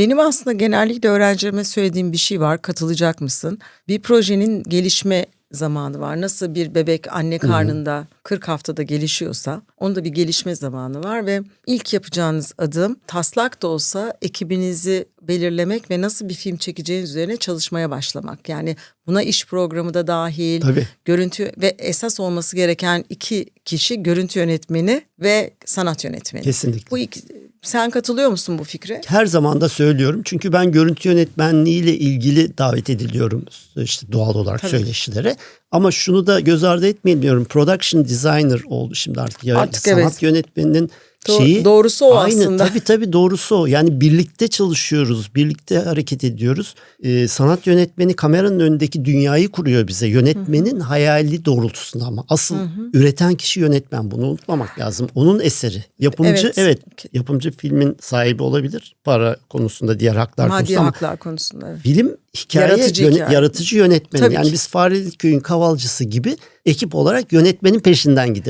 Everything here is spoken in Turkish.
Benim aslında genellikle öğrencilerime söylediğim bir şey var. Katılacak mısın? Bir projenin gelişme zamanı var. Nasıl bir bebek anne karnında 40 haftada gelişiyorsa onda bir gelişme zamanı var ve ilk yapacağınız adım taslak da olsa ekibinizi belirlemek ve nasıl bir film çekeceğiniz üzerine çalışmaya başlamak. Yani buna iş programı da dahil, Tabii. görüntü ve esas olması gereken iki kişi görüntü yönetmeni ve sanat yönetmeni. Kesinlikle. Bu iki, sen katılıyor musun bu fikre? Her zaman da söylüyorum. Çünkü ben görüntü yönetmenliğiyle ilgili davet ediliyorum işte doğal olarak Tabii. söyleşilere. Ama şunu da göz ardı etmeyin diyorum. Production designer oldu şimdi artık. Ya, Artık sanat evet. yönetmeninin şeyi. doğrusu o aynı, aslında. Tabii tabii doğrusu o. Yani birlikte çalışıyoruz. Birlikte hareket ediyoruz. Ee, sanat yönetmeni kameranın önündeki dünyayı kuruyor bize. Yönetmenin hayali doğrultusunda ama. Asıl üreten kişi yönetmen. Bunu unutmamak lazım. Onun eseri. Yapımcı Evet. evet, yapımcı filmin sahibi olabilir. Para konusunda diğer haklar Maddi konusunda ama haklar konusunda. evet. film hikaye Yaratıcı yöne- hikaye. yaratıcı yönetmeni. Tabii yani ki. biz Fareli Köy'ün kavalcısı gibi ekip olarak yönetmenin peşinden gideriz.